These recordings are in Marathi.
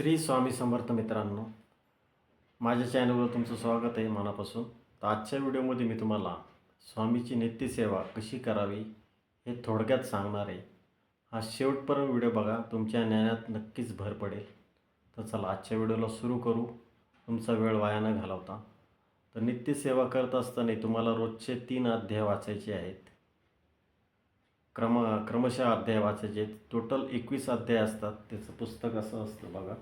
श्री स्वामी समर्थ मित्रांनो माझ्या चॅनलवर तुमचं स्वागत आहे मनापासून. तर आजच्या व्हिडिओमध्ये मी तुम्हाला स्वामीची नित्यसेवा कशी करावी हे थोडक्यात सांगणार आहे. हा शेवटपर्यंत व्हिडिओ बघा तुमच्या ज्ञानात नक्कीच भर पडेल. तर चला आजच्या व्हिडिओला सुरू करू. तुमचा वेळ वाया न घालवता. तर नित्यसेवा करत असताना तुम्हाला रोजचे तीन अध्याय वाचायचे आहेत. क्रम क्रमशः अध्याय वाचायचे आहेत टोटल एकवीस अध्याय असतात त्याचं पुस्तक असं असतं बघा.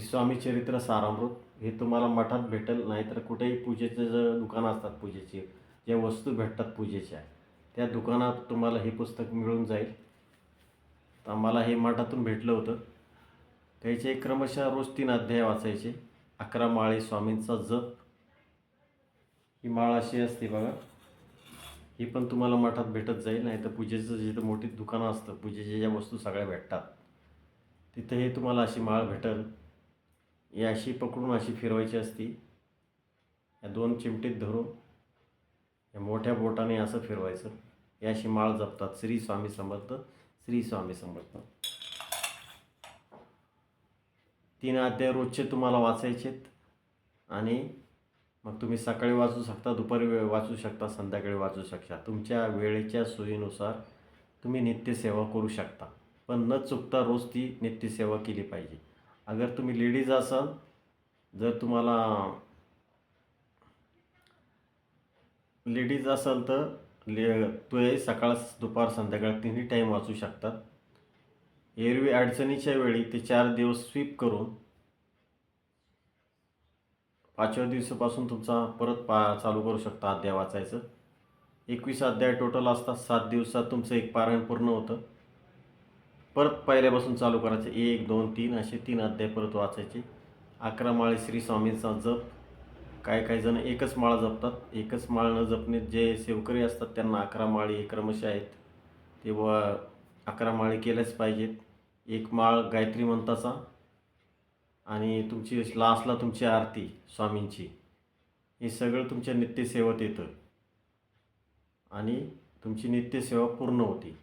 स्वामी चरित्र सारामृत हे तुम्हाला मठात भेटेल नाहीतर कुठेही पूजेचं जे दुकानं असतात पूजेची ज्या वस्तू भेटतात पूजेच्या त्या दुकानात तुम्हाला हे पुस्तक मिळून जाईल. तर मला हे मठातून भेटलं होतं. त्याचे क्रमशः रोज तीन अध्याय वाचायचे. अकरा माळे स्वामींचा जप. ही माळ अशी असते बघा. ही पण तुम्हाला मठात भेटत जाईल नाही तर पूजेचं जिथं मोठी दुकानं असतं पूजेच्या ज्या वस्तू सगळ्या भेटतात. तिथं हे तुम्हाला अशी माळ भेटेल. ही अशी पकडून अशी फिरवायची असती. या दोन चिमटीत धरून या मोठ्या बोटाने असं फिरवायचं. ही अशी माळ जपतात श्री स्वामी समर्थ श्री स्वामी समर्थ. तीन अध्याय रोजचे तुम्हाला वाचायचेत. आणि मग तुम्ही सकाळी वाचू शकता दुपारी वे- वाचू शकता संध्याकाळी वाचू शकता. तुमच्या वेळेच्या सोयीनुसार तुम्ही नित्यसेवा करू शकता. पण न चुकता रोज ती नित्यसेवा केली पाहिजे. अगर तुम्ही लेडीज असाल जर तुम्हाला लेडीज असाल तर ले ते सकाळ दुपार संध्याकाळ तिन्ही टाईम वाचू शकतात एरवी अडचणीच्या वेळी ते चार दिवस स्वीप करून पाचव्या दिवसापासून तुमचा परत पा चालू करू शकता अध्याय वाचायचं. एकवीस अध्याय टोटल असतात. सात दिवसात तुमचं एक पारायण पूर्ण होतं. परत पहिल्यापासून चालू करायचं. एक दोन तीन असे तीन अध्याय परत वाचायचे. अकरा माळे श्री स्वामींचा जप. काही काही जण एकच माळ जपतात. एकच माळ न जपणे जे सेवकरी असतात त्यांना अकरा माळी हे क्रमशः आहेत. ते व अकरा माळी केल्याच पाहिजेत. एक माळ गायत्री मंत्राचा आणि तुमची लास्टला तुमची आरती स्वामींची हे सगळं तुमच्या नित्यसेवेत येतं. आणि तुमची नित्यसेवा पूर्ण होती.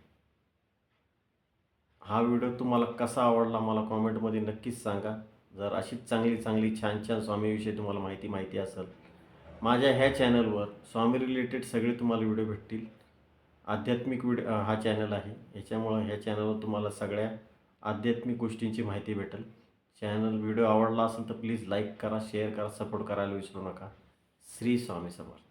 हा व्हिडिओ तुम्हाला कसा आवडला मला कॉमेंटमध्ये नक्कीच सांगा. जर अशीच चांगली चांगली छान छान स्वामीविषयी तुम्हाला माहिती माहिती असेल माझ्या ह्या चॅनलवर स्वामी रिलेटेड सगळे तुम्हाला व्हिडिओ भेटतील. आध्यात्मिक व्हिडिओ हा चॅनल आहे. याच्यामुळं ह्या चॅनलवर तुम्हाला सगळ्या आध्यात्मिक गोष्टींची माहिती भेटेल. चॅनल व्हिडिओ आवडला असेल तर प्लीज लाईक करा शेअर करा सपोर्ट करायला विसरू नका. श्री स्वामी समर्थ.